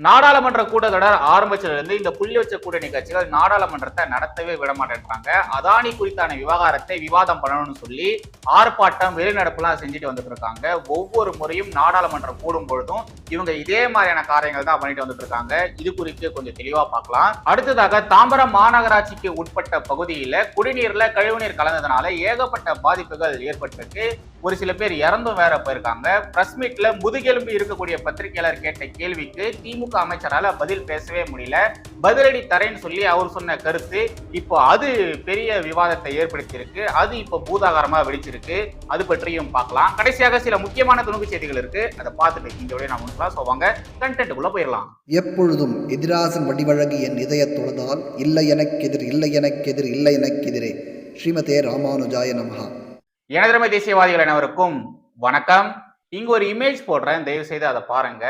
நாடாளுமன்ற கூட்டத்தொடர் ஆரம்பிச்சதுல இந்த புள்ளி வச்ச கூட்டணி கட்சிகள் நாடாளுமன்றத்தை நடத்தவே விட மாட்டேன்றாங்க அதானி குறித்தான விவகாரத்தை விவாதம் பண்ணணும்னு சொல்லி ஆர்ப்பாட்டம் வெளிநடப்புலாம் செஞ்சுட்டு வந்துட்டு இருக்காங்க ஒவ்வொரு முறையும் நாடாளுமன்றம் கூடும் பொழுதும் இவங்க இதே மாதிரியான காரியங்கள் தான் பண்ணிட்டு வந்துட்டு இருக்காங்க இது குறித்து கொஞ்சம் தெளிவா பார்க்கலாம். அடுத்ததாக தாம்பரம் மாநகராட்சிக்கு உட்பட்ட பகுதியில குடிநீர்ல கழிவுநீர் கலந்ததுனால ஏகப்பட்ட பாதிப்புகள் ஏற்பட்டிருக்கு. ஒரு சில பேர் இறந்தும் வேற போயிருக்காங்க. பிரஸ் மீட்ல முதுகெலும்பு இருக்கக்கூடிய பத்திரிகையாளர் கேட்ட கேள்விக்கு திமுக அமைச்சரால பதில் பேசவே முடியல. பதிலடி தரேன்னு சொல்லி அவர் சொன்ன கருத்து இப்போ அது பெரிய விவாதத்தை ஏற்படுத்தியிருக்கு. அது இப்போ பூதாகாரமா வெடிச்சிருக்கு. அது பற்றியும் பார்க்கலாம். கடைசியாக சில முக்கியமான துணுக்கு செய்திகள் இருக்கு. அதை பார்த்துட்டு இந்த நான் முடிக்கலாம். ஸோ வாங்க கண்டென்ட்டுக்குள்ள போயிடலாம். எப்பொழுதும் எதிராசன் வடிவழகு என் இதயத் தொழுதால் இல்லை எனக்கெதிர் இல்லை எனக்கெதிர் இல்லை எனக்கெதிரே ஸ்ரீமதே ராமானுஜாய நமஹா. எனதரமை தேசியவாதிகள் அனைவருக்கும் வணக்கம். இங்க ஒரு இமேஜ் போடுறேன். தயவு செய்து அதை பாருங்க.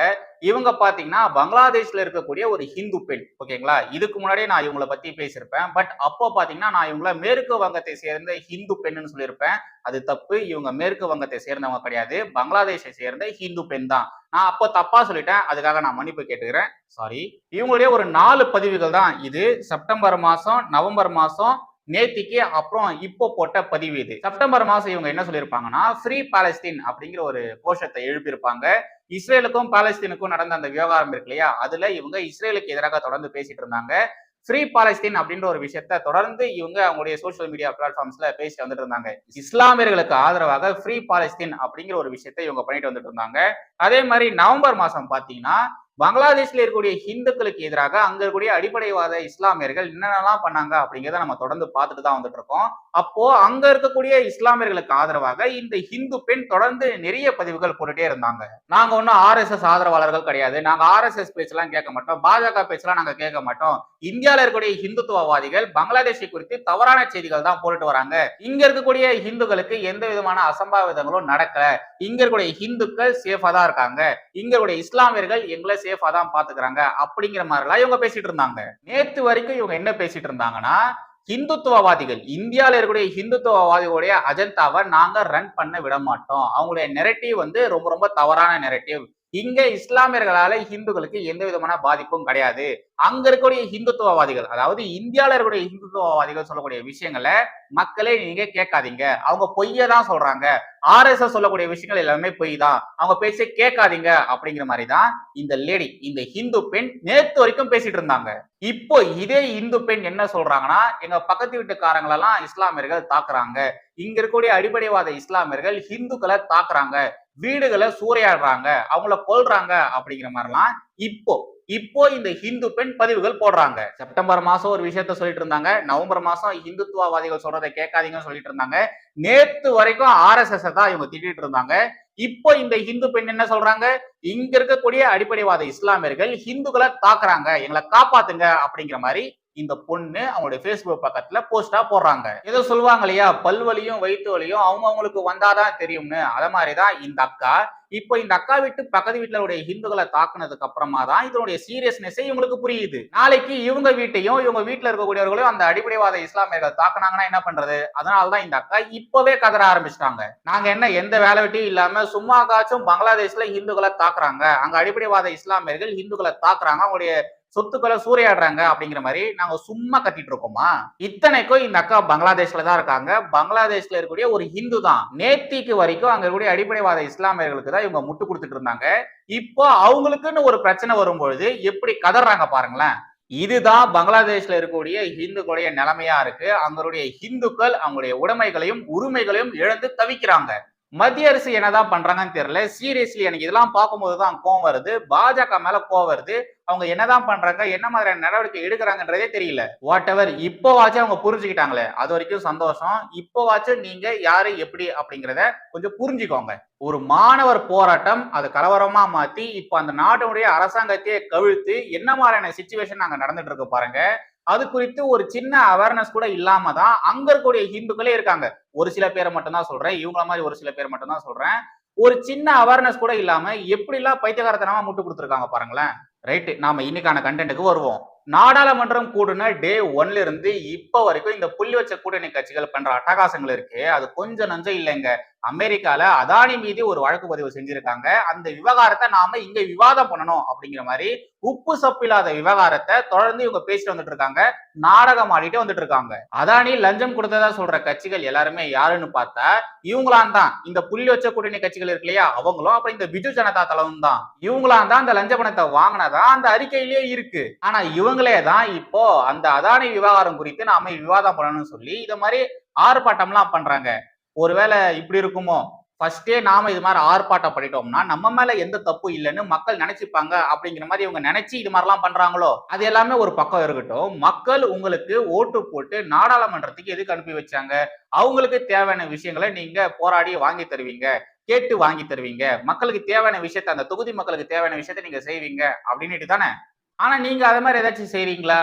இவங்க பாத்தீங்கன்னா பங்களாதேஷ்ல இருக்கக்கூடிய ஒரு ஹிந்து பெண். ஓகேங்களா? இதுக்கு முன்னாடியே நான் இவங்களை பத்தி பேசியிருப்பேன். பட் அப்போ பாத்தீங்கன்னா நான் இவங்கள மேற்கு வங்கத்தை சேர்ந்த ஹிந்து பெண்ணுன்னு சொல்லியிருப்பேன். அது தப்பு. இவங்க மேற்கு வங்கத்தை சேர்ந்தவங்க கிடையாது. பங்களாதேஷை சேர்ந்த ஹிந்து பெண் தான். நான் அப்போ தப்பா சொல்லிட்டேன். அதுக்காக நான் மன்னிப்பு கேட்டுக்கிறேன். சாரி இவங்களுடைய ஒரு நாலு பதிவுகள் தான் இது. செப்டம்பர் மாசம் நவம்பர் மாசம் நேத்திக்கு அப்புறம் இப்போ போட்ட பதிவு இது. செப்டம்பர் மாசம் இவங்க என்ன சொல்லியிருப்பாங்கன்னா ஃப்ரீ பாலஸ்தீன் அப்படிங்கிற ஒரு கோஷத்தை எழுப்பியிருப்பாங்க. இஸ்ரேலுக்கும் பாலஸ்தீனுக்கும் நடந்த அந்த விவகாரம் இருக்கு இல்லையா? அதுல இவங்க இஸ்ரேலுக்கு எதிராக தொடர்ந்து பேசிட்டு இருந்தாங்க. ஃப்ரீ பாலஸ்தீன் அப்படின்ற ஒரு விஷயத்த தொடர்ந்து இவங்க அவங்களுடைய சோஷியல் மீடியா பிளாட்ஃபார்ம்ஸ்ல பேசிட்டு வந்துட்டு இருந்தாங்க. இஸ்லாமியர்களுக்கு ஆதரவாக ஃப்ரீ பாலஸ்தீன் அப்படிங்கிற ஒரு விஷயத்த இவங்க பண்ணிட்டு வந்துட்டு இருந்தாங்க. அதே மாதிரி நவம்பர் மாசம் பாத்தீங்கன்னா பங்களாதேஷ்ல இருக்கக்கூடிய ஹிந்துக்களுக்கு எதிராக அங்க இருக்கக்கூடிய அடிப்படைவாத இஸ்லாமியர்கள் என்னென்னலாம் பண்ணாங்க அப்படிங்கிறத நம்ம தொடர்ந்து பார்த்துட்டு தான் வந்துட்டு இருக்கோம். அப்போ அங்க இருக்கக்கூடிய இஸ்லாமியர்களுக்கு ஆதரவாக இந்த ஹிந்து பெண் தொடர்ந்து நிறைய பதிவுகள் போட்டுட்டே இருந்தாங்க. நாங்க ஒன்றும் ஆர்எஸ்எஸ் ஆதரவாளர்கள் கிடையாது. நாங்க ஆர்எஸ்எஸ் பேச்செல்லாம் கேட்க மாட்டோம். பாஜக பேச்செல்லாம் நாங்க கேட்க மாட்டோம். இந்தியால இருக்கக்கூடிய ஹிந்துத்துவவாதிகள் பங்களாதேஷை குறித்து தவறான செய்திகள் தான் போட்டுட்டு வராங்க. இங்க இருக்கக்கூடிய ஹிந்துக்களுக்கு எந்த விதமான அசம்பாவிதங்களும் நடக்கல. இங்க இருக்கக்கூடிய ஹிந்துக்கள் சேஃபா தான் இருக்காங்க. இங்க இருக்கக்கூடிய இஸ்லாமியர்கள் எங்களை சேஃபா தான் பாத்துக்கிறாங்க அப்படிங்கிற மாதிரிலாம் இவங்க பேசிட்டு இருந்தாங்க. நேத்து வரைக்கும் இவங்க என்ன பேசிட்டு இருந்தாங்கன்னா ஹிந்துத்துவவாதிகள் இந்தியாவில் இருக்கக்கூடிய ஹிந்துத்துவவாதிகளுடைய அஜெண்டாவை நாங்க ரன் பண்ண விட மாட்டோம். அவங்களுடைய நெரட்டிவ் வந்து ரொம்ப ரொம்ப தவறான நெரட்டிவ் இங்க இஸ்லாமியர்களால ஹிந்துக்களுக்கு எந்த விதமான பாதிப்பும் கிடையாது. அங்க இருக்கக்கூடிய ஹிந்துத்துவவாதிகள் அதாவது இந்தியாவில் இருக்கக்கூடிய ஹிந்துத்துவவாதிகள் சொல்லக்கூடிய விஷயங்களை மக்களே நீங்க கேட்காதீங்க. அவங்க பொய்ய தான் சொல்றாங்க. ஆர்எஸ்எஸ் சொல்லக்கூடிய விஷயங்கள் எல்லாமே பொய் தான். அவங்க பேச்சை கேட்காதீங்க அப்படிங்கிற மாதிரி தான் இந்த லேடி இந்த ஹிந்து பெண் நேத்து வரைக்கும் பேசிட்டு இருந்தாங்க. இப்போ இதே இந்து பெண் என்ன சொல்றாங்கன்னா எங்க பக்கத்து வீட்டுக்காரங்களெல்லாம் இஸ்லாமியர்கள் தாக்குறாங்க. இங்க இருக்கக்கூடிய அடிப்படைவாத இஸ்லாமியர்கள் ஹிந்துக்களை தாக்குறாங்க. வீடுகளை சூறையாடுறாங்க. அவங்கள கொல்றாங்க அப்படிங்கிற மாதிரிலாம் இப்போ இப்போ இந்த ஹிந்து பெண் பதிவுகள் போடுறாங்க. செப்டம்பர் மாசம் ஒரு விஷயத்த சொல்லிட்டு இருந்தாங்க. நவம்பர் மாசம் இந்துத்துவவாதிகள் சொல்றதை கேட்காதீங்கன்னு சொல்லிட்டு இருந்தாங்க. நேத்து வரைக்கும் ஆர்எஸ்எஸ் தான் இவங்க திட்டிட்டு இருந்தாங்க. இப்போ இந்த ஹிந்து பெண் என்ன சொல்றாங்க? இங்க இருக்கக்கூடிய அடிப்படைவாத இஸ்லாமியர்கள் ஹிந்துக்களை தாக்குறாங்க. எங்களை காப்பாத்துங்க அப்படிங்கிற மாதிரி இந்த பொண்ணு அவங்களுடைய ஃபேஸ்புக் பக்கத்துல போஸ்டா போடுறாங்க. ஏதோ சொல்லுவாங்க இல்லையா பல்வலியும் வயிற்று வலியும் அவங்க அவங்களுக்கு வந்தாதான் தெரியும்னு. அத மாதிரிதான் இந்த அக்கா. இப்போ இந்த அக்கா வீட்டு பக்கத்து வீட்டுல உடைய ஹிந்துக்களை தாக்குனதுக்கு அப்புறமா தான் இதனுடைய சீரியஸ்னஸே இவங்களுக்கு புரியுது. நாளைக்கு இவங்க வீட்டையும் இவங்க வீட்டுல இருக்கக்கூடியவர்களையும் அந்த அடிப்படைவாத இஸ்லாமியர்கள் தாக்குனாங்கன்னா என்ன பண்றது? அதனாலதான் இந்த அக்கா இப்பவே கதற ஆரம்பிச்சிட்டாங்க. நாங்க என்ன எந்த வேலை வெட்டியும் இல்லாம சும்மா காச்சும் பங்களாதேஷ்ல ஹிந்துக்களை தாக்குறாங்க. அங்க அடிப்படைவாத இஸ்லாமியர்கள் ஹிந்துக்களை தாக்குறாங்க. அவங்களுடைய சொத்துக்களை சூறையாடுறாங்க அப்படிங்கிற மாதிரி நாங்க சும்மா கட்டிட்டு இருக்கோமா? இத்தனைக்கும் இந்த அக்கா பங்களாதேஷ்ல தான் இருக்காங்க. பங்களாதேஷ்ல இருக்கக்கூடிய ஒரு ஹிந்து தான். நேத்திக்கு வரைக்கும் அங்க இருக்கக்கூடிய அடிப்படைவாத இஸ்லாமியர்களுக்கு தான் இவங்க முட்டு கொடுத்துட்டு இருந்தாங்க. இப்போ அவங்களுக்குன்னு ஒரு பிரச்சனை வரும்பொழுது எப்படி கதறாங்க பாருங்களேன். இதுதான் பங்களாதேஷ்ல இருக்கக்கூடிய ஹிந்துக்களுடைய நிலைமையா இருக்கு. அங்களுடைய ஹிந்துக்கள் அவங்களுடைய உடைமைகளையும் உரிமைகளையும் இழந்து தவிக்கிறாங்க. மத்திய அரசு என்னதான் பண்றாங்கன்னு தெரியல. சீரியஸ்லி எனக்கு இதெல்லாம் பார்க்கும்போது தான் கோவம் வருது. பாஜக மேல கோவம் வருது. அவங்க என்னதான் பண்றாங்க என்ன மாதிரியான நடவடிக்கை எடுக்கிறாங்கன்றதே தெரியல. வாட் எவர் இப்போவாச்சும் அவங்க புரிஞ்சுக்கிட்டாங்களே அது வரைக்கும் சந்தோஷம். இப்போவாச்சும் நீங்க யாரு எப்படி அப்படிங்கிறத கொஞ்சம் புரிஞ்சுக்கோங்க. ஒரு மாணவர் போராட்டம் அது கலவரமா மாத்தி இப்போ அந்த நாட்டினுடைய அரசாங்கத்தையே கவிழ்த்து என்ன மாதிரியான சுச்சுவேஷன் அங்க நடந்துட்டு இருக்கு பாருங்க. அது குறித்து ஒரு சின்ன அவேர்னஸ் கூட இல்லாம தான் அங்க இருக்கக்கூடிய ஹிந்துக்களே இருக்காங்க. ஒரு சில பேரை மட்டும்தான் சொல்றேன். இவங்கள மாதிரி ஒரு சில பேர் மட்டும்தான் சொல்றேன். ஒரு சின்ன அவேர்னஸ் கூட இல்லாம எப்படிலாம் பைத்தியகாரத்தனமா முட்டு கொடுத்துருக்காங்க பாருங்களேன். ரைட்டு நாம இன்னைக்கான கண்டென்ட்டுக்கு வருவோம். நாடாளுமன்றம் கூடுன டே ஒன்ல இருந்து இப்ப வரைக்கும் இந்த புள்ளி வச்ச கூட்டணி கட்சிகள் பண்ற அட்டகாசங்கள் இருக்கு. அது கொஞ்சம் நஞ்சம் இல்லைங்க. அமெரிக்கால அதானி மீது ஒரு வழக்கு பதிவு செஞ்சிருக்காங்க. அந்த விவகாரத்தை நாம இங்க விவாதம் பண்ணணும் அப்படிங்கிற மாதிரி உப்பு சப்பு இல்லாத விவகாரத்தை தொடர்ந்து இவங்க பேசிட்டு வந்துட்டு இருக்காங்க நாடகம் ஆடிட்டு வந்துட்டு இருக்காங்க அதானி லஞ்சம் கொடுத்ததா சொல்ற கட்சிகள் எல்லாருமே யாருன்னு பார்த்தா இவங்களாம் தான். இந்த புள்ளி வச்ச கூட்டணி கட்சிகள் இருக்கு இல்லையா? அவங்களும். அப்புறம் இந்த பிஜு ஜனதா தளமும் தான். இவங்களாம் தான் அந்த லஞ்ச பணத்தை வாங்கினதா அந்த அறிக்கையிலேயே இருக்கு. ஆனா இவங்களே தான் இப்போ அந்த அதானி விவகாரம் குறித்து நாம விவாதம் பண்ணணும்னு சொல்லி இத மாதிரி ஆர்ப்பாட்டம்லாம் பண்றாங்க. ஒருவேளை இப்படி இருக்குமோ? ஃபர்ஸ்டே நாம இது மாதிரி ஆர்ப்பாட்டம் பண்ணிட்டோம்னா நம்ம மேல எந்த தப்பு இல்லைன்னு மக்கள் நினைச்சுப்பாங்க அப்படிங்கிற மாதிரி இவங்க நினைச்சு இது மாதிரிலாம் பண்றாங்களோ? அது எல்லாமே ஒரு பக்கம் இருக்கட்டும். மக்கள் உங்களுக்கு ஓட்டு போட்டு நாடாளுமன்றத்துக்கு எதுக்கு அனுப்பி வச்சாங்க? அவங்களுக்கு தேவையான விஷயங்களை நீங்க போராடி வாங்கி தருவீங்க கேட்டு வாங்கி தருவீங்க. மக்களுக்கு தேவையான விஷயத்த அந்த தொகுதி மக்களுக்கு தேவையான விஷயத்த நீங்க செய்வீங்க அப்படின்னுட்டு தானே? ஆனா நீங்க அது மாதிரி ஏதாச்சும் செய்றீங்களா?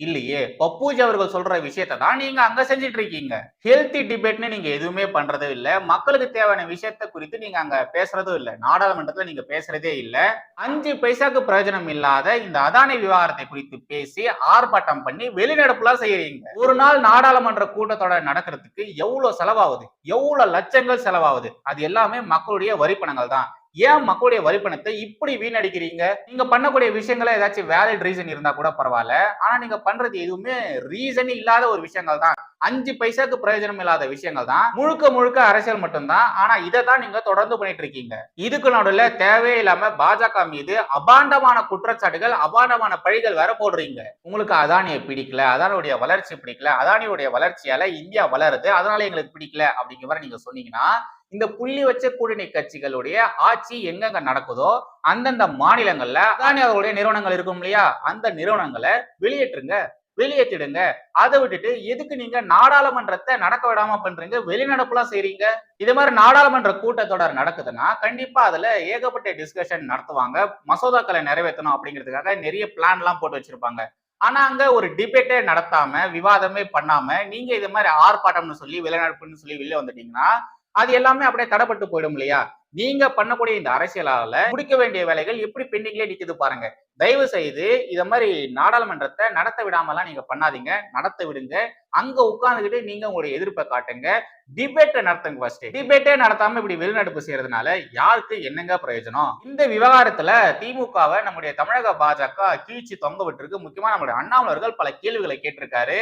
இல்லையே. பப்பூஜி அவர்கள் சொல்ற விஷயத்தை தான் நீங்க அங்க செஞ்சுட்டு இருக்கீங்க ஹெல்த்தி டிபேட்னு நீங்க எதுவுமே பண்றதும் இல்ல. மக்களுக்கு தேவையான விஷயத்த குறித்து நீங்க அங்க பேசுறதும் இல்ல. நாடாளுமன்றத்துல நீங்க பேசுறதே இல்ல. அஞ்சு பைசாக்கு பிரயோஜனம் இல்லாத இந்த அதானி விவகாரத்தை குறித்து பேசி ஆர்ப்பாட்டம் பண்ணி வெளிநடப்புலாம் செய்யறீங்க. ஒரு நாள் நாடாளுமன்ற கூட்டத்தொடர் நடக்கிறதுக்கு எவ்வளவு செலவாகுது? எவ்வளவு லட்சங்கள் செலவாகுது? அது எல்லாமே மக்களுடைய வரிப்பணங்கள் தான் ஏன் மக்களுடைய வரிப்பணத்தை இப்படி வீணடிக்கிறீங்க? நீங்க பண்ணக்கூடிய விஷயங்கள ஏதாச்சும் வேலிட் ரீசன் இருந்தா கூட பரவாயில்ல. ஆனா நீங்க பண்றது எதுவுமே ரீசன் இல்லாத ஒரு விஷயங்கள் தான். அஞ்சு பைசாக்கு பிரயோஜனம் இல்லாத விஷயங்கள் தான். முழுக்க முழுக்க அரசியல் மட்டும்தான். ஆனா இதை தான் நீங்க தொடர்ந்து பண்ணிட்டு இருக்கீங்க இதுக்கு நடுவில் தேவையே இல்லாம பாஜக மீது அபாண்டமான குற்றச்சாட்டுகள் அபாண்டமான பழிகள் வேற போடுறீங்க. உங்களுக்கு அதானியை பிடிக்கல அதானியுடைய வளர்ச்சி பிடிக்கல அதானியுடைய வளர்ச்சியால இந்தியா வளருது அதனால எங்களுக்கு பிடிக்கல அப்படிங்கிற மாதிரி நீங்க சொன்னீங்கன்னா இந்த புள்ளி வச்ச கூட்டணி கட்சிகளுடைய ஆட்சி எங்கெங்க நடக்குதோ அந்தந்த மாநிலங்கள்ல அதானி அவர்களுடைய நிறுவனங்கள் இருக்கும் இல்லையா? அந்த நிறுவனங்களை வெளியேற்றுங்க வெளியேற்றிடுங்க. அதை விட்டுட்டு எதுக்கு நீங்க நாடாளுமன்றத்தை நடக்க விடாம பண்றீங்க? வெளிநடப்புலாம் செய்றீங்க. இது மாதிரி நாடாளுமன்ற கூட்டத்தொடர் நடக்குதுன்னா கண்டிப்பா அதுல ஏகப்பட்ட டிஸ்கஷன் நடத்துவாங்க. மசோதாக்களை நிறைவேற்றணும் அப்படிங்கிறதுக்காக நிறைய பிளான் எல்லாம் போட்டு வச்சிருப்பாங்க. ஆனா அங்க ஒரு டிபேட்டே நடத்தாம விவாதமே பண்ணாம நீங்க இது மாதிரி ஆர்ப்பாட்டம்னு சொல்லி வெளிநடப்புன்னு சொல்லி வெளியே வந்துட்டீங்கன்னா அது எல்லாமே அப்படியே தடப்பட்டு போயிடும் இல்லையா? நீங்க பண்ணக்கூடிய இந்த அரசியலால முடிக்க வேண்டிய வேலைகள் எப்படி பெண்டிங்லேயே நிக்குது பாருங்க. தயவு செய்து இத மாதிரி நாடாளுமன்றத்தை நடத்த விடாமலாம் நீங்க பண்ணாதீங்க. நடத்த விடுங்க. அங்க உட்கார்ந்துக்கிட்டு நீங்க உங்களுடைய எதிர்ப்பை காட்டுங்க. டிபேட்டை நடத்துங்க ஃபர்ஸ்ட் டிபேட்டே நடத்தாம இப்படி வெளிநடப்பு செய்யறதுனால யாருக்கு என்னங்க பிரயோஜனம்? இந்த விவகாரத்துல திமுகவை நம்முடைய தமிழக பாஜக கீழ்ச்சி தொங்க விட்டுருக்கு. முக்கியமா நம்முடைய அண்ணாமலர்கள் பல கேள்விகளை கேட்டிருக்காரு.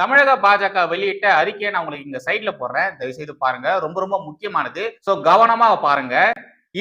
தமிழக பாஜக வெளியிட்ட அறிக்கையை நான் உங்களுக்கு இங்க சைட்ல போடுறேன். தயவு செய்து பாருங்க. ரொம்ப ரொம்ப முக்கியமானது. சோ கவனமா பாருங்க.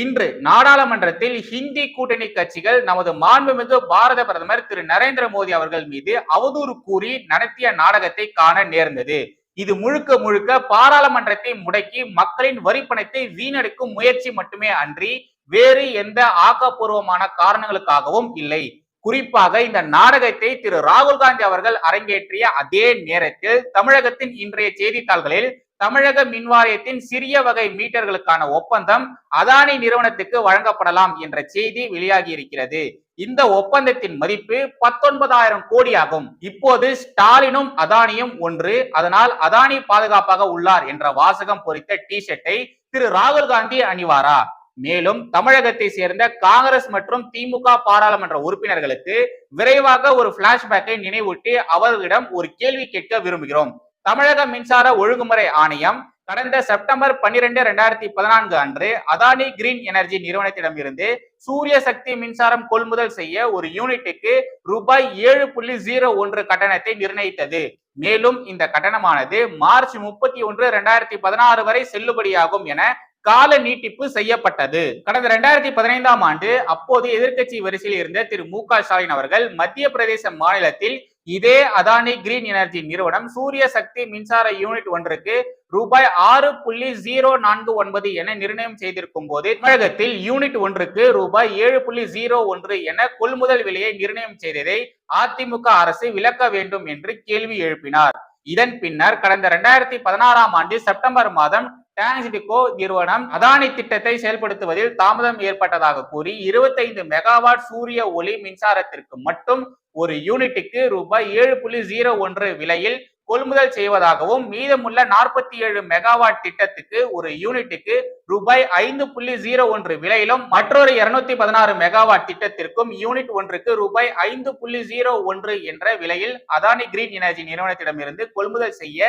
இன்று நாடாளுமன்றத்தில் ஹிந்தி கூட்டணி கட்சிகள் நமது மாண்புமிகு பாரத பிரதமர் திரு நரேந்திர மோடி அவர்கள் மீது அவதூறு கூறி நடத்திய நாடகத்தை காண நேர்ந்தது. இது முழுக்க முழுக்க பாராளுமன்றத்தை முடக்கி மக்களின் வரிப்பணத்தை வீணடிக்கும் முயற்சி மட்டுமே அன்றி வேறு எந்த ஆக்கப்பூர்வமான காரணங்களுக்காகவும் இல்லை. குறிப்பாக இந்த நாடகத்தை திரு ராகுல் காந்தி அவர்கள் அரங்கேற்றிய அதே நேரத்தில் தமிழகத்தின் இன்றைய செய்தித்தாள்களில் தமிழக மின்வாரியத்தின் சிறிய வகை மீட்டர்களுக்கான ஒப்பந்தம் அதானி நிறுவனத்துக்கு வழங்கப்படலாம் என்ற செய்தி வெளியாகி இருக்கிறது. இந்த ஒப்பந்தத்தின் மதிப்பு பத்தொன்பதாயிரம் கோடி ஆகும் இப்போது ஸ்டாலினும் அதானியும் ஒன்று. அதனால் அதானி பாதுகாப்பாக உள்ளார் என்ற வாசகம் பொறித்த டி ஷர்ட்டை திரு ராகுல் காந்தி அணிவாரா? மேலும் தமிழகத்தை சேர்ந்த காங்கிரஸ் மற்றும் திமுக பாராளுமன்ற உறுப்பினர்களுக்கு விரைவாக ஒரு பிளாஷ்பேக்கை நினைவூட்டி அவர்களிடம் ஒரு கேள்வி கேட்க விரும்புகிறோம். தமிழக மின்சார ஒழுங்குமுறை ஆணையம் கடந்த செப்டம்பர் பன்னிரெண்டு இரண்டாயிரத்தி பதினான்கு அன்று அதானி கிரீன் எனர்ஜி நிறுவனத்திடமிருந்து சூரிய சக்தி மின்சாரம் கொள்முதல் செய்ய ஒரு யூனிட்டுக்கு ரூபாய் ஏழு புள்ளி ஜீரோ ஒன்று கட்டணத்தை நிர்ணயித்தது. மேலும் இந்த கட்டணமானது மார்ச் முப்பத்தி ஒன்று ரெண்டாயிரத்தி பதினாறு வரை செல்லுபடியாகும் என கால நீட்டிப்பு செய்யப்பட்டது. கடந்த இரண்டாயிரத்தி பதினைந்தாம் ஆண்டு அப்போது எதிர்கட்சி வரிசையில் இருந்த திரு மு க ஸ்டாலின் அவர்கள் மத்திய பிரதேச மாநிலத்தில் இதே அதானி கிரீன் எனர்ஜி நிறுவனம் சூரிய சக்தி மின்சார யூனிட் ஒன்றுக்கு ரூபாய் ஆறு புள்ளி ஜீரோ நான்கு ஒன்பது என நிர்ணயம் செய்திருக்கும் போது தமிழகத்தில் யூனிட் ஒன்றுக்கு ரூபாய் ஏழு புள்ளி ஜீரோ ஒன்று என கொள்முதல் விலையை நிர்ணயம் செய்ததை அதிமுக அரசு விளக்க வேண்டும் என்று கேள்வி எழுப்பினார். இதன் பின்னர் கடந்த இரண்டாயிரத்தி பதினாறாம் ஆண்டு செப்டம்பர் மாதம் டான்சிடிகோ நிறுவனம் அதானி திட்டத்தை செயல்படுத்துவதில் தாமதம் ஏற்பட்டதாக கூறி இருபத்தைந்து மெகாவாட் சூரிய ஒளி மின்சாரத்திற்கு மட்டும் ஒரு யூனிட்டுக்கு ரூபாய் ஏழு புள்ளி ஜீரோ ஒன்று விலையில் கொள்முதல் செய்வதாகவும் மீதமுள்ள நாற்பத்தி ஏழு மெகாவாட் திட்டத்துக்கு ஒரு யூனிட்டுக்கு ரூபாய் ஐந்து புள்ளி ஜீரோ ஒன்று விலையிலும் மற்றொரு இருநூத்தி பதினாறு மெகாவாட் திட்டத்திற்கும் யூனிட் ஒன்றுக்கு ரூபாய் ஐந்து புள்ளி ஜீரோ ஒன்று என்ற விலையில் அதானி கிரீன் எனர்ஜி நிறுவனத்திடமிருந்து கொள்முதல் செய்ய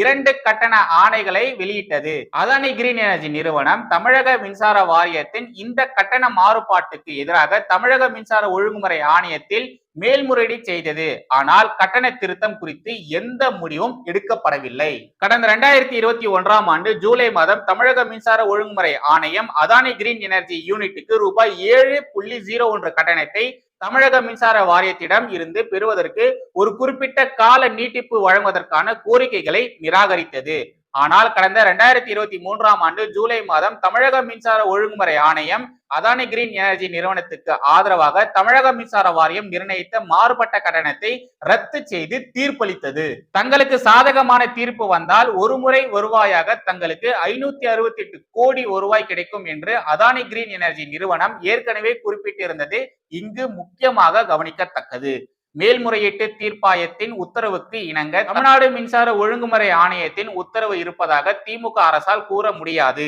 இரண்டு கட்டண ஆணைகளை வெளியிட்டது. அதானி கிரீன் எனர்ஜி நிறுவனம் தமிழக மின்சார வாரியத்தின் இந்த கட்டண மாறுபாட்டுக்கு எதிராக தமிழக மின்சார ஒழுங்குமுறை ஆணையத்தில் மேல்முறையீடு செய்தது. ஆனால் கட்டண திருத்தம் குறித்து எந்த முடிவும் எடுக்கப்படவில்லை. கடந்த இரண்டாயிரத்தி இருபத்தி ஒன்றாம் ஆண்டு ஜூலை மாதம் தமிழக மின்சார ஒழுங்குமுறை ஆணையம் அதானி கிரீன் எனர்ஜி யூனிட்டுக்கு ரூபாய் ஏழு புள்ளி ஜீரோ ஒன்று கட்டணத்தை தமிழக மின்சார வாரியத்திடம் இருந்து பெறுவதற்கு ஒரு குறிப்பிட்ட கால நீட்டிப்பு வழங்குவதற்கான கோரிக்கைகளை நிராகரித்தது. ஆனால் கடந்த இரண்டாயிரத்தி இருபத்தி மூன்றாம் ஆண்டு ஜூலை மாதம் தமிழக மின்சார ஒழுங்குமுறை ஆணையம் அதானி கிரீன் எனர்ஜி நிறுவனத்துக்கு ஆதரவாக தமிழக மின்சார வாரியம் நிர்ணயித்த மாறுபட்ட கட்டணத்தை ரத்து செய்து தீர்ப்பளித்தது. தங்களுக்கு சாதகமான தீர்ப்பு வந்தால் ஒரு முறை வருவாயாக தங்களுக்கு ஐநூத்தி அறுபத்தி எட்டு கோடி வருவாய் கிடைக்கும் என்று அதானி கிரீன் எனர்ஜி நிறுவனம் ஏற்கனவே குறிப்பிட்டிருந்தது இங்கு முக்கியமாக கவனிக்கத்தக்கது. மேல்முறையீட்டு தீர்ப்பாயத்தின் உத்தரவுக்கு இணங்க தமிழ்நாடு மின்சார ஒழுங்குமுறை ஆணையத்தின் உத்தரவு இருப்பதாக திமுக அரசால் கூற முடியாது.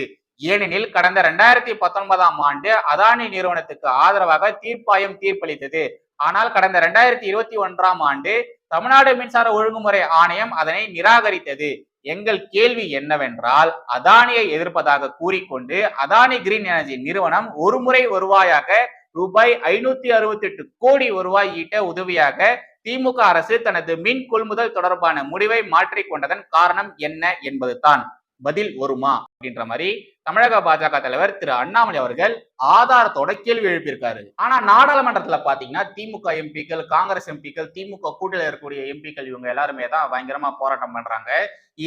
ஏனெனில் கடந்த இரண்டாயிரத்தி பத்தொன்பதாம் ஆண்டு அதானி நிறுவனத்துக்கு ஆதரவாக தீர்ப்பாயம் தீர்ப்பளித்தது. ஆனால் கடந்த இரண்டாயிரத்தி இருபத்தி ஒன்றாம் ஆண்டு தமிழ்நாடு மின்சார ஒழுங்குமுறை ஆணையம் அதனை நிராகரித்தது. எங்கள் கேள்வி என்னவென்றால் அதானியை எதிர்ப்பதாக கூறிக்கொண்டு அதானி கிரீன் எனர்ஜி நிறுவனம் ஒரு முறை வருவாயாக ரூபாய் ஐநூத்தி அறுபத்தி எட்டு கோடி வருவாய் ஈட்ட உதவியாக திமுக அரசு தனது மின் கொள்முதல் தொடர்பான முடிவை மாற்றிக்கொண்டதன் காரணம் என்ன என்பதுதான். பதில் வருமா? அப்படின்ற மாதிரி தமிழக பாஜக தலைவர் திரு அண்ணாமலை அவர்கள் ஆதாரத்தோட கேள்வி எழுப்பியிருக்காரு. ஆனா நாடாளுமன்றத்துல பாத்தீங்கன்னா திமுக எம்பிக்கள் காங்கிரஸ் எம்பிக்கள் திமுக கூட்டில இருக்கக்கூடிய எம்பிக்கள் இவங்க எல்லாருமே தான் பயங்கரமா போராட்டம் பண்றாங்க.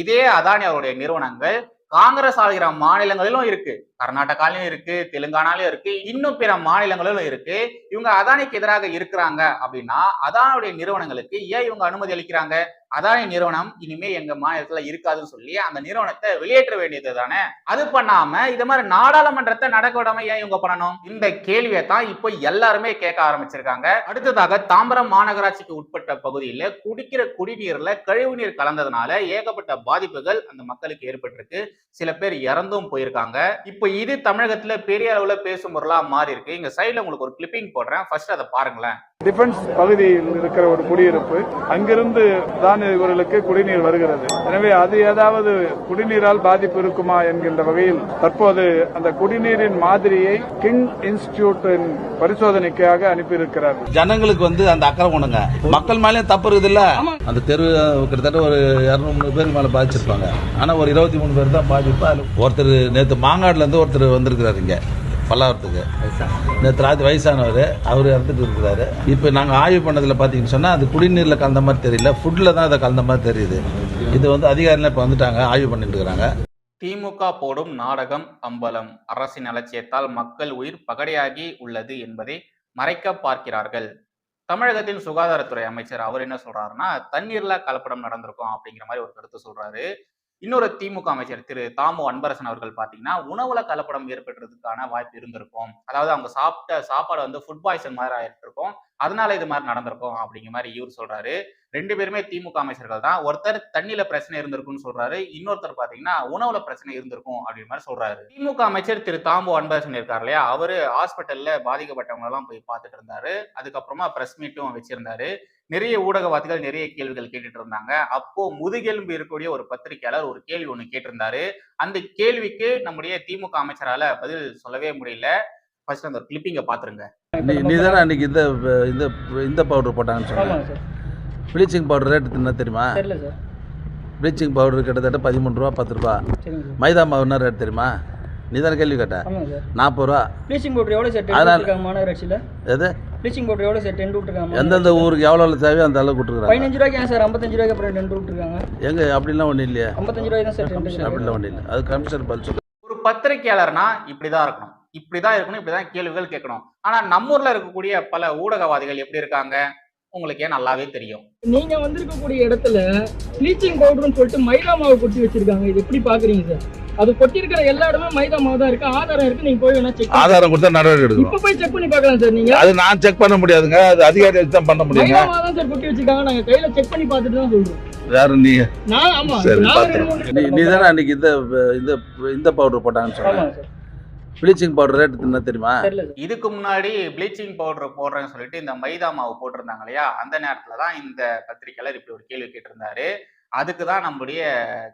இதே அதானி அவருடைய நிறுவனங்கள் காங்கிரஸ் ஆளுகிற மாநிலங்களிலும் இருக்கு. கர்நாடகாலையும் இருக்கு தெலுங்கானாலையும் இருக்கு இன்னும் பிற மாநிலங்களிலும் இருக்கு. இவங்க அதானிக்கு எதிராக இருக்கிறாங்க அப்படின்னா அதானுடைய நிறுவனங்களுக்கு ஏன் இவங்க அனுமதி அளிக்கிறாங்க? அதானி நிறுவனம்? இனிமே எங்க மாநிலத்துல இருக்காதுன்னு சொல்லி அந்த நிறுவனத்தை வெளியேற்ற வேண்டியது தானே அது பண்ணாம இது மாதிரி நாடாளுமன்றத்தை நடக்க விடாம ஏன் இவங்க பண்ணணும்? இந்த கேள்வியை தான் இப்போ எல்லாருமே கேட்க ஆரம்பிச்சிருக்காங்க. அடுத்ததாக தாம்பரம் மாநகராட்சிக்கு உட்பட்ட பகுதியில குடிக்கிற குடிநீர்ல கழிவுநீர் கலந்ததுனால ஏகப்பட்ட பாதிப்புகள் அந்த மக்களுக்கு ஏற்பட்டிருக்கு. சில பேர் இறந்தும் போயிருக்காங்க. இப்போ இது தமிழகத்துல பெரிய அளவுல பேசும் பொருளா மாறி இருக்கு. இங்க சைடுல உங்களுக்கு ஒரு கிளிப்பிங் போடுறேன். ஃபர்ஸ்ட் அதை பாருங்களேன். டிஃபென்ஸ் பகுதியில் இருக்கிற ஒரு குடியிருப்பு அங்கிருந்து தான் இவர்களுக்கு குடிநீர் வருகிறது. எனவே அது ஏதாவது குடிநீரால் பாதிப்பு இருக்குமா என்கின்ற வகையில் தற்போது அந்த குடிநீரின் மாதிரியை கிங் இன்ஸ்டிடியூட்டின் பரிசோதனைக்காக அனுப்பியிருக்கிறார். ஜனங்களுக்கு வந்து அந்த அக்கறை கொண்டுங்க. மக்கள் மேலேயும் தப்பு இருக்குது இல்ல? அந்த தெரு கிட்டத்தட்ட ஒரு இரநூறு பேருக்கு மேல பாதிச்சிருப்பாங்க. ஆனா ஒரு இருபத்தி மூணு பேர் தான் பாதிப்பு ஒருத்தர் நேத்து மாங்காடுல இருந்து ஒருத்தர் வந்திருக்கிறாரு இங்க. பல்லாவரத்துக்கு. நேற்று ராத்திரி வயசானவர் அவர் இறந்துட்டு இருக்கிறாரு. இப்போ நாங்கள் ஆய்வு பண்ணதில் பார்த்தீங்கன்னு சொன்னால் அது குடிநீரில் கலந்த மாதிரி தெரியல. ஃபுட்டில் தான் அதை கலந்த மாதிரி தெரியுது. இது வந்து அதிகாரிகள் இப்போ வந்துட்டாங்க ஆய்வு பண்ணிட்டு இருக்கிறாங்க திமுக போடும் நாடகம் அம்பலம். அரசின் அலட்சியத்தால் மக்கள் உயிர் பகடையாகி உள்ளது என்பதை மறைக்க பார்க்கிறார்கள். தமிழகத்தின் சுகாதாரத்துறை அமைச்சர் அவர் என்ன சொல்றாருன்னா தண்ணீர்ல கலப்படம் நடந்திருக்கும் அப்படிங்கிற மாதிரி ஒரு கருத்து சொல்றாரு. இன்னொரு திமுக அமைச்சர் திரு தாமோ அன்பரசன் அவர்கள் பார்த்தீங்கன்னா உணவுல கலப்படம் ஏற்படுறதுக்கான வாய்ப்பு இருந்திருக்கும். அதாவது அவங்க சாப்பிட்ட சாப்பாடு வந்து ஃபுட் பாய்சன் மாதிரி ஆயிட்டு இருக்கும் அதனால இது மாதிரி நடந்திருக்கும் அப்படிங்கிற மாதிரி இவர் சொல்றாரு. ரெண்டு பேருமே திமுக அமைச்சர்கள் தான். ஒருத்தர் தண்ணியில பிரச்சனை இருந்திருக்கும்னு சொல்றாரு. இன்னொருத்தர் பாத்தீங்கன்னா உணவுல பிரச்சனை இருந்திருக்கும் அப்படின்னு மாதிரி சொல்றாரு. திமுக அமைச்சர் திரு தாம்பு அன்பரசன் இருக்கார் இல்லையா? அவரு ஹாஸ்பிட்டல்ல பாதிக்கப்பட்டவங்க எல்லாம் போய் பார்த்துட்டு இருந்தாரு. அதுக்கப்புறமா பிரஸ் மீட்டும் வச்சிருந்தாரு. நிறைய ஊடகவாதிகள் நிறைய கேள்விகள் கேட்டுட்டு இருந்தாங்க. அப்போ முதுகெலும்பு இருக்கக்கூடிய ஒரு பத்திரிகையாளர் ஒரு கேள்வி ஒண்ணு கேட்டிருந்தாரு. அந்த கேள்விக்கு நம்முடைய திமுக அமைச்சரால பதில் சொல்லவே முடியல. ஃபர்ஸ்ட் அந்த கிளிப்பிங்க பாத்துருங்க. நீ தானே அன்னைக்கு இந்த இந்த இந்த பவுடர் போட்டாங்கன்னு சொன்ன. ஆமாங்க சார். ப்ளீச்சிங் பவுடர் ரேட்டு என்ன தெரியுமா? தெரியல சார். ப்ளீச்சிங் பவுடர் கிட்டத்தட்ட பதிமூணு ரூபா பத்து ரூபா. மைதா மாவு என்ன ரேட் தெரியுமா? நீ தானே கேள்வி கேட்ட? ஆமாங்க சார். நாற்பது ரூபா. ப்ளீச்சிங் பவுடர் எவ்வளோ சார்? அதனால- விட்டுருக்காங்க மாநகராட்சியில் எது? ப்ளீச்சிங் பவுடர் எவ்வளோ சார்? டென் விட்டுருக்காங்க எந்தெந்த ஊருக்கு எவ்வளோ எவ்வளோ தேவையோ அந்த அளவுக்கு விட்டுருக்குறாங்க பதினஞ்சு ரூபாய்க்கு ஏன் சார்? ஐம்பத்தஞ்சு ரூபாய்க்கு அப்புறம் டென் விட்டுருக்காங்க எங்க? அப்படிலாம் ஒன்றும் இல்லையா. ஐம்பத்தஞ்சு ரூபாய் தான் சார் அப்படிலாம் ஒன்றும் இல்லை. அது கமிஷனர் பதில் ஒரு பத்திரிகையாளர்னா இப்படிதான் இருக்கணும். இப்படிதான் இருக்கணும் இப்படிதான் கேள்விகள் கேட்கணும். ஆனா நம்ம ஊர்ல இருக்கக்கூடிய பல ஊடகவாதிகள் எப்படி இருக்காங்க? உங்களுக்கே நல்லாவே தெரியும். நீங்க வந்திருக்கக்கூடிய இடத்துல ப்ளீச்சிங் பவுடர்னு சொல்லிட்டு மைதா மாவு கொட்டி வச்சிருக்காங்க. இது எப்படி பாக்குறீங்க சார்? அது கொட்டியிருக்கிற எல்லா இடமே மைதா மாவு தான் இருக்கு. ஆதாரம் இருக்கு. நீங்க போய் வேணா செக் ஆதாரம் கொடுத்தா நடவடிக்கை எடுக்கணும் இப்ப போய் செக் பண்ணி பார்க்கலாம் சார் நீங்க. அது நான் செக் பண்ண முடியாதுங்க. அது அதிகாரி வச்சு தான் பண்ண முடியுங்க? மைதா மாவு தான் சார் கொட்டி வச்சிருக்காங்க. நாங்க கையில செக் பண்ணி பார்த்துட்டு தான் சொல்றோம். வேற நீ? நான் ஆமா. சரி, நான் பார்த்து. ரெண்டு நீ தானே அன்னைக்கு இந்த இந்த இந்த பவுடர் போட்டாங்கன்னு சொன்ன. ஆமாங்க சார். ப்ளீச்சிங் பவுடர் ரேட் என்ன தெரியுமா? இதுக்கு முன்னாடி ப்ளீச்சிங் பவுடர் போடுறேன்னு சொல்லிட்டு இந்த மைதா மாவு போட்டிருந்தாங்க இல்லையா? அந்த நேரத்துல தான் இந்த பத்திரிகையாளர் இப்படி ஒரு கேள்வி கேட்டிருந்தாரு. அதுக்கு தான் நம்முடைய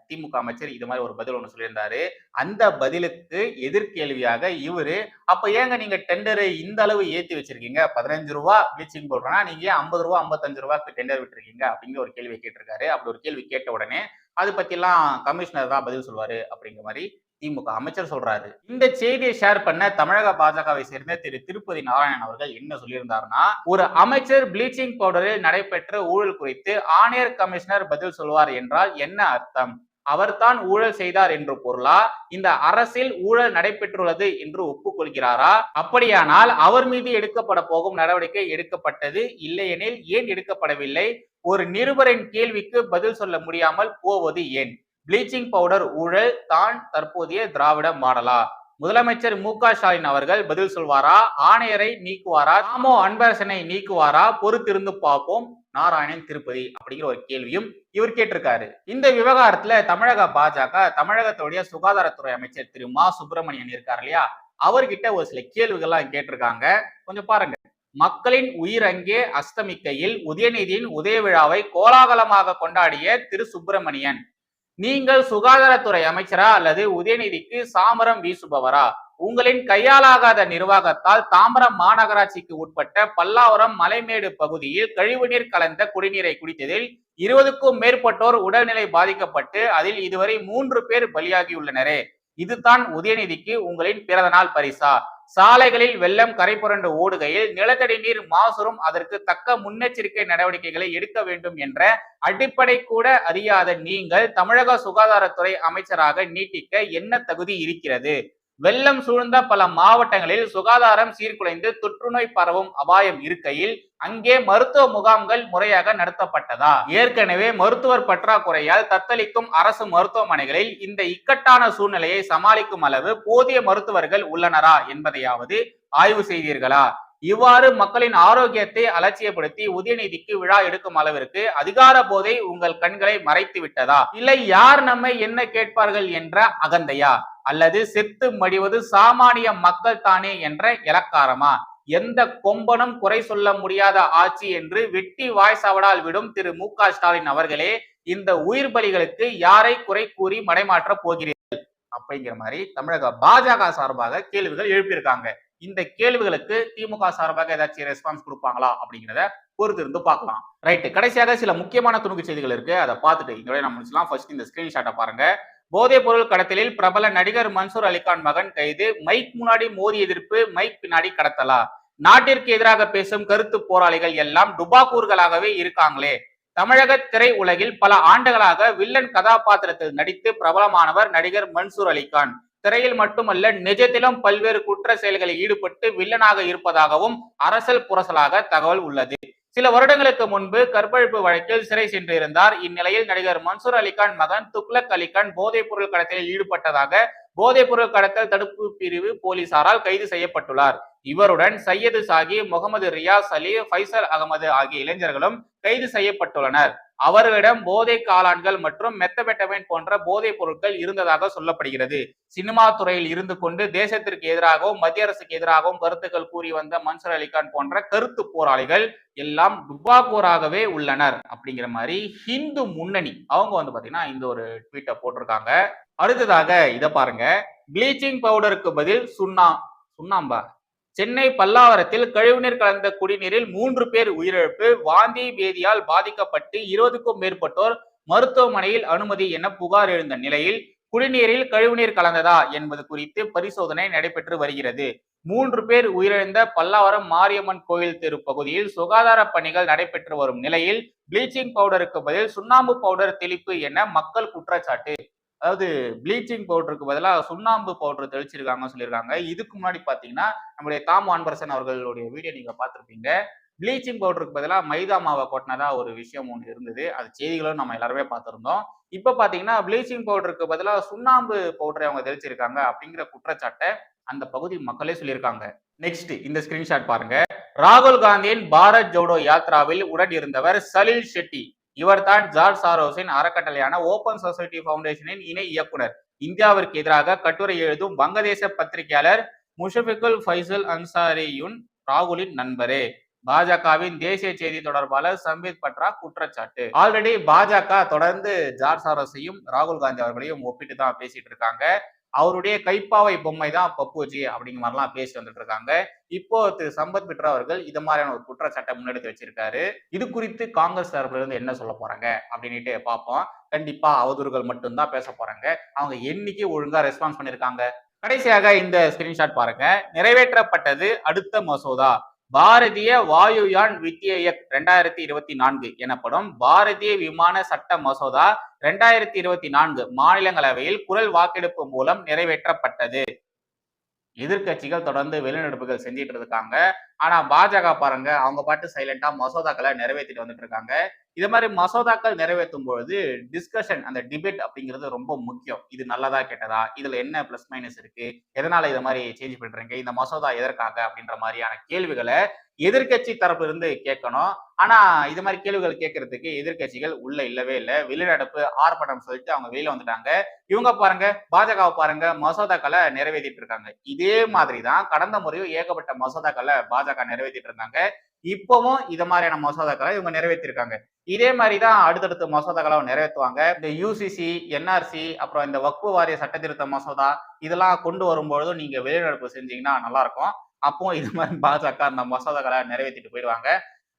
திமுக அமைச்சர் இது மாதிரி ஒரு பதில் ஒன்று சொல்லியிருந்தாரு. அந்த பதிலுக்கு எதிர்கேள்வியாக இவரு அப்ப ஏங்க நீங்க டெண்டரை இந்த அளவு ஏத்தி வச்சிருக்கீங்க? பதினஞ்சு ரூபா ப்ளீச்சிங் பவுடர்னா நீங்க ஐம்பது ரூபா ஐம்பத்தஞ்சு ரூபாய்க்கு டெண்டர் விட்டுருக்கீங்க அப்படிங்கிற ஒரு கேள்வி கேட்டிருக்காரு. அப்படி ஒரு கேள்வி கேட்ட உடனே அது பத்திலாம் கமிஷனர் தான் பதில் சொல்லுவாரு அப்படிங்கிற மாதிரி திமுக அமைச்சர் சொல்றாரு. இந்த செய்தியை ஷேர் பண்ண தமிழக பாஜகவை சேர்ந்த திரு திருப்பதி நாராயணன் அவர்கள் என்ன சொல்லியிருந்தாருன்னா ஒரு அமைச்சர் ப்ளீச்சிங் பவுடரில் நடைபெற்ற ஊழல் குறித்து ஆணையர் கமிஷனர் பதில் சொல்வார் என்றால் என்ன அர்த்தம்? அவர்தான் ஊழல் செய்தார் என்று பொருளா? இந்த அரசில் ஊழல் நடைபெற்றுள்ளது என்று ஒப்புக்கொள்கிறாரா? அப்படியானால் அவர் மீது எடுக்கப்பட போகும் நடவடிக்கை எடுக்கப்பட்டது இல்லையெனில் ஏன் எடுக்கப்படவில்லை? ஒரு நிருபரின் கேள்விக்கு பதில் சொல்ல முடியாமல் போவது ஏன்? ப்ளீச்சிங் பவுடர் ஊழல் தான் தற்போதைய திராவிட மாடலா? முதலமைச்சர் மு க ஸ்டாலின் அவர்கள் பதில் சொல்வாரா? ஆணையரை நீக்குவாரா? ராமோ அன்பரசனை நீக்குவாரா? பொறுத்திருந்து பார்ப்போம். நாராயணன் திருப்பதி அப்படிங்கிற ஒரு கேள்வியும் இவர் கேட்டிருக்காரு. இந்த விவகாரத்துல தமிழக பாஜக தமிழகத்துடைய சுகாதாரத்துறை அமைச்சர் திரு மா சுப்பிரமணியன் இருக்கார் இல்லையா? அவர்கிட்ட ஒரு சில கேள்விகள்லாம் கேட்டிருக்காங்க. கொஞ்சம் பாருங்க. மக்களின் உயிர் அங்கே அஸ்தமிக்கையில் உதயநிதியின் உதய விழாவை கோலாகலமாக கொண்டாடிய திரு சுப்பிரமணியன் நீங்கள் சுகாதாரத்துறை அமைச்சரா அல்லது உதயநிதிக்கு சாமரம் வீசுபவரா? உங்களின் கையாலாகாத நிர்வாகத்தால் தாம்பரம் மாநகராட்சிக்கு உட்பட்ட பல்லாவரம் மலைமேடு பகுதியில் கழிவுநீர் கலந்த குடிநீரை குடித்ததில் இருபதுக்கும் மேற்பட்டோர் உடல்நிலை பாதிக்கப்பட்டு அதில் இதுவரை மூன்று பேர் பலியாகியுள்ளனரே. இதுதான் உதயநிதிக்கு உங்களின் பிறந்தநாள் பரிசா. சாலைகளில் வெள்ளம் கரை புரண்டு ஓடுகையில் நிலத்தடி நீர் மாசுரும் அதற்கு தக்க முன்னெச்சரிக்கை நடவடிக்கைகளை எடுக்க வேண்டும் என்ற அடிப்படை கூட அறியாத நீங்கள் தமிழக சுகாதாரத்துறை அமைச்சராக நீட்டிக்க என்ன தகுதி இருக்கிறது? வெள்ளம் சூழ்ந்த பல மாவட்டங்களில் சுகாதாரம் சீர்குலைந்து தொற்றுநோய் பரவும் அபாயம் இருக்கையில் அங்கே மருத்துவ முகாம்கள் முறையாக நடத்தப்பட்டதா? ஏற்கனவே மருத்துவர் பற்றாக்குறையால் தத்தளிக்கும் அரசு மருத்துவமனைகளில் இந்த இக்கட்டான சூழ்நிலையை சமாளிக்கும் அளவு போதிய மருத்துவர்கள் உள்ளனரா என்பதையாவது ஆய்வு செய்தீர்களா? இவ்வாறு மக்களின் ஆரோக்கியத்தை அலட்சியப்படுத்தி உதயநிதிக்கு விழா எடுக்கும் அளவிற்கு அதிகார போதை உங்கள் கண்களை மறைத்து விட்டதா இல்லை யார் நம்மை என்ன கேட்பார்கள் என்ற அகந்தையா? அல்லது செத்து மடிவது சாமானிய மக்கள் தானே என்ற இலக்காரமா? எந்த கொம்பனும் குறை சொல்ல முடியாத ஆட்சி என்று வெட்டி வாய் சவடால் விடும் திரு மு க ஸ்டாலின் அவர்களே இந்த உயிர் பலிகளுக்கு யாரை குறை கூறி மடைமாற்ற போகிறீர்கள்? அப்படிங்கிற மாதிரி தமிழக பாஜக சார்பாக கேள்விகள் எழுப்பியிருக்காங்க. இந்த கேள்விகளுக்கு திமுக சார்பாக ஏதாச்சும் ரெஸ்பான்ஸ் கொடுப்பாங்களா அப்படிங்கிறத பொறுத்திருந்து பார்க்கலாம். ரைட்டு கடைசியாக சில முக்கியமான துணுக்கு செய்திகள் இருக்கு. அதை பார்த்துட்டு இங்கே நம்ம முடிச்சலாம் ஃபர்ஸ்ட் இந்த ஸ்கிரீன்ஷாட்டை பாருங்க. போதைப் பொருள் கடத்தலில் பிரபல நடிகர் மன்சூர் அலிகான் மகன் கைது. மைக் முன்னாடி மோதி எதிர்ப்பு மைக் பின்னாடி கடத்தலா? நாட்டிற்கு எதிராக பேசும் கருத்து போராளிகள் எல்லாம் டுபாக்கூர்களாகவே இருக்காங்களே. தமிழக திரை உலகில் பல ஆண்டுகளாக வில்லன் கதாபாத்திரத்தில் நடித்து பிரபலமானவர் நடிகர் மன்சூர் அலிகான். திரையில் மட்டுமல்ல நிஜத்திலும் பல்வேறு குற்ற செயல்களில் ஈடுபட்டு வில்லனாக இருப்பதாகவும் அரசல் புரசலாக தகவல் உள்ளது. சில வருடங்களுக்கு முன்பு கற்பழிப்பு வழக்கில் சிறை சென்றிருந்தார். இந்நிலையில் நடிகர் மன்சூர் அலிகான் மகன் துக்ளக் அலிகான் போதைப் பொருள் கடத்தலில் ஈடுபட்டதாக போதைப் பொருள் கடத்தல் தடுப்பு பிரிவு போலீசாரால் கைது செய்யப்பட்டுள்ளார். இவருடன் சையது சாகி முகமது ரியாஸ் அலி ஃபைசல் அகமது ஆகிய இளைஞர்களும் கைது செய்யப்பட்டுள்ளனர். அவர்களிடம் போதை காளான்கள் மற்றும் மெத்தபெட்டமைன் போன்ற போதைப் பொருட்கள் இருந்ததாக சொல்லப்படுகிறது. சினிமா துறையில் இருந்து கொண்டு தேசத்திற்கு எதிராகவும் மத்திய அரசுக்கு எதிராகவும் கருத்துக்கள் கூறி வந்த மன்சூர் அலிகான் போன்ற கருத்து போராளிகள் எல்லாம் துபாக்கூராகவே உள்ளனர் அப்படிங்கிற மாதிரி ஹிந்து முன்னணி அவங்க வந்து பாத்தீங்கன்னா இந்த ஒரு ட்வீட்டை போட்டிருக்காங்க. அடுத்ததாக இதை பாருங்க. ப்ளீச்சிங் பவுடருக்கு பதில் சுண்ணா சுண்ணாம்பா? சென்னை பல்லாவரத்தில் கழிவுநீர் கலந்த குடிநீரில் மூன்று பேர் உயிரிழப்பு. வாந்தி பேதியால் பாதிக்கப்பட்டு இருபதுக்கும் மேற்பட்டோர் மருத்துவமனையில் அனுமதி என புகார் எழுந்த நிலையில் குடிநீரில் கழிவுநீர் கலந்ததா என்பது குறித்து பரிசோதனை நடைபெற்று வருகிறது. மூன்று பேர் உயிரிழந்த பல்லாவரம் மாரியம்மன் கோயில் தெரு பகுதியில் சுகாதார பணிகள் நடைபெற்று வரும் நிலையில் ப்ளீச்சிங் பவுடருக்கு பதில் சுண்ணாம்பு பவுடர் தெளிப்பு என மக்கள் குற்றச்சாட்டு. அதாவது ப்ளீச்சிங் பவுடருக்கு பதிலாக சுண்ணாம்பு பவுடர் தெளிச்சிருக்காங்கன்னு சொல்லியிருக்காங்க. இதுக்கு முன்னாடி பார்த்தீங்கன்னா நம்முடைய தாம் ஆன்பரசன் அவர்களுடைய வீடியோ நீங்கள் பார்த்துருப்பீங்க. ப்ளீச்சிங் பவுடருக்கு பதிலாக மைதா மாவை கொட்டினதா ஒரு விஷயம் ஒன்று இருந்தது. அது செய்திகளும் நம்ம எல்லாருமே பார்த்துருந்தோம். இப்போ பார்த்தீங்கன்னா ப்ளீச்சிங் பவுடருக்கு பதிலாக சுண்ணாம்பு பவுடரை அவங்க தெளிச்சிருக்காங்க அப்படிங்கிற குற்றச்சாட்டை அந்த பகுதி மக்களே சொல்லியிருக்காங்க. நெக்ஸ்ட் இந்த ஸ்கிரீன்ஷாட் பாருங்க. ராகுல் காந்தியின் பாரத் ஜோடோ யாத்ராவில் உடன் இருந்தவர் சலில் ஷெட்டி. இவர்தான் ஜார்ஜ் சாரோஸின் அறக்கட்டளையான ஓபன் சொசைட்டி பவுண்டேஷனின் இணை இயக்குனர். இந்தியாவிற்கு எதிராக கட்டுரை எழுதும் வங்கதேச பத்திரிகையாளர் முஷபிகுல் ஃபைசல் அன்சாரியுன் ராகுலின் நண்பரே. பாஜகவின் தேசிய செய்தி தொடர்பாளர் சம்பித் பட்ரா குற்றச்சாட்டு. ஆல்ரெடி பாஜக தொடர்ந்து ஜார்ஜ் சாரோஸையும் ராகுல் காந்தி அவர்களையும் ஒப்பிட்டு தான் பேசிட்டு இருக்காங்க. அவருடைய கைப்பாவை பொம்மை தான் பப்புஜி அப்படிங்கிற மாதிரிலாம் பேசி வந்துட்டு இருக்காங்க. இப்போ திரு சம்பத் பிட்ரா அவர்கள் இது மாதிரியான ஒரு குற்றச்சாட்டை முன்னெடுத்து வச்சிருக்காரு. இது குறித்து காங்கிரஸ் தரப்புல இருந்து என்ன சொல்ல போறாங்க அப்படின்னுட்டு பார்ப்போம். கண்டிப்பா அவதூறுகள் மட்டும்தான் பேச போறாங்க. அவங்க என்னைக்கு ஒழுங்கா ரெஸ்பான்ஸ் பண்ணிருக்காங்க? கடைசியாக இந்த ஸ்கிரீன்ஷாட் பாருங்க. நிறைவேற்றப்பட்டது அடுத்த மசோதா. பாரதிய வாயுயான் வித்யயக் ரெண்டாயிரத்தி இருபத்தி நான்கு எனப்படும் பாரதிய விமான சட்ட மசோதா ரெண்டாயிரத்தி இருபத்தி நான்கு மாநிலங்களவையில் குரல் வாக்கெடுப்பு மூலம் நிறைவேற்றப்பட்டது. எதிர்க்கட்சிகள் தொடர்ந்து வெளிநடப்புகள் செஞ்சிட்டு இருக்காங்க. ஆனா பாஜக பாருங்க அவங்க பாட்டு சைலண்டா மசோதாக்களை நிறைவேற்றிட்டு வந்துட்டு இருக்காங்க. இது மாதிரி மசோதாக்கள் நிறைவேற்றும் பொழுது டிஸ்கஷன் அந்த டிபேட் அப்படிங்கிறது ரொம்ப முக்கியம். இது நல்லதா கெட்டதா? இதுல என்ன பிளஸ் மைனஸ் இருக்கு? எதனால இதை மாதிரி சேஞ்ச் பண்றீங்க? இந்த மசோதா எதற்காக? அப்படின்ற மாதிரியான கேள்விகளை எதிர்க்கட்சி தரப்பு இருந்து கேட்கணும். ஆனா இது மாதிரி கேள்விகள் கேட்கறதுக்கு எதிர்க்கட்சிகள் உள்ள இல்லவே இல்லை. வெளிநடப்பு ஆர்ப்பாட்டம் சொல்லிட்டு அவங்க வெளியில வந்துட்டாங்க. இவங்க பாருங்க பாஜகவை பாருங்க மசோதாக்களை நிறைவேற்றிட்டு இருக்காங்க. இதே மாதிரி தான் கடந்த முறையும் ஏகப்பட்ட மசோதாக்களை பாஜக நிறைவேற்றிட்டு இருந்தாங்க இப்பவும் இது மாதிரியான மசோதாக்களை இவங்க நிறைவேற்றிருக்காங்க இதே மாதிரி தான் அடுத்தடுத்த மசோதாக்களை நிறைவேற்றுவாங்க இந்த யூசிசி என்ஆர்சி அப்புறம் இந்த வக்பு வாரிய சட்டத்திருத்த மசோதா இதெல்லாம் கொண்டு வரும்பொழுதும் நீங்க வெளிநடப்பு செஞ்சீங்கன்னா நல்லா இருக்கும் அப்போ இது மாதிரி பாஜக அந்த மசோதாக்களை நிறைவேற்றிட்டு போயிடுவாங்க.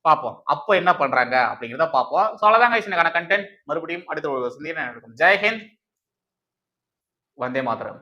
பார்ப்போம். அப்போ என்ன பண்றாங்க அப்படிங்கிறத பார்ப்போம். ஸோ அவ்வளோதாங்க இதுக்கான கண்டென்ட் மறுபடியும் அடுத்த ஒரு சந்திப்பு நடக்கும் ஜெய்ஹிந்த் வந்தே மாதரம்.